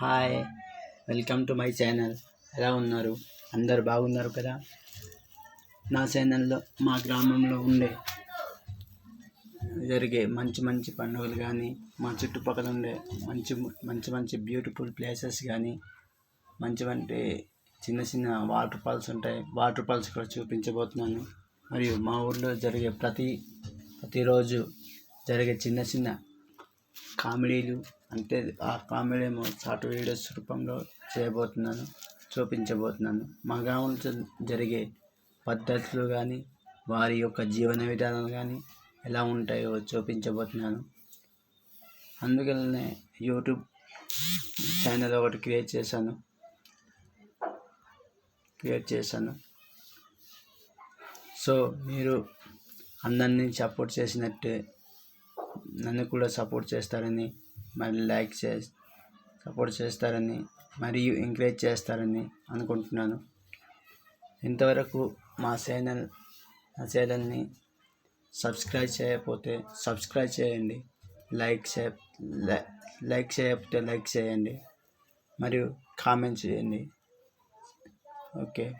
Hi welcome to my channel. ఎలా ఉన్నారు? అందరు బాగున్నారు కదా? నా ఛానల్లో మా గ్రామంలో ఉండే జరిగే మంచి మంచి పండుగలు కానీ మా చుట్టుపక్కల ఉండే మంచి మంచి మంచి బ్యూటిఫుల్ ప్లేసెస్ కానీ మంచి మంచి చిన్న చిన్న వాటర్ ఫాల్స్ ఉంటాయి. వాటర్ ఫాల్స్ కూడా చూపించబోతున్నాను. మరియు మా ఊర్లో జరిగే ప్రతి ప్రతిరోజు జరిగే చిన్న చిన్న కామెడీలు అంటే ఆ కామెడీ ఏమో షార్ట్ వీడియోస్ రూపంలో చేయబోతున్నాను చూపించబోతున్నాను. మా గ్రామంలో జరిగే పద్ధతులు కానీ వారి యొక్క జీవన విధానాలు కానీ ఎలా ఉంటాయో చూపించబోతున్నాను. అందుకనే యూట్యూబ్ ఛానల్ ఒకటి క్రియేట్ చేశాను. క్రియేట్ చేశాను. సో మీరు అందరినీ సపోర్ట్ చేసినట్టే నన్ను కూడా సపోర్ట్ చేస్తారని మరి లైక్ చే సపోర్ట్ చేస్తారని మరియు ఎంకరేజ్ చేస్తారని అనుకుంటున్నాను. ఇంతవరకు మా ఛానల్ మా ఛానల్ని సబ్స్క్రైబ్ చేయకపోతే సబ్స్క్రైబ్ చేయండి. లైక్ చే లై- లైక్ చేయకపోతే లైక్ చేయండి. మరియు కామెంట్ చేయండి. ఓకే.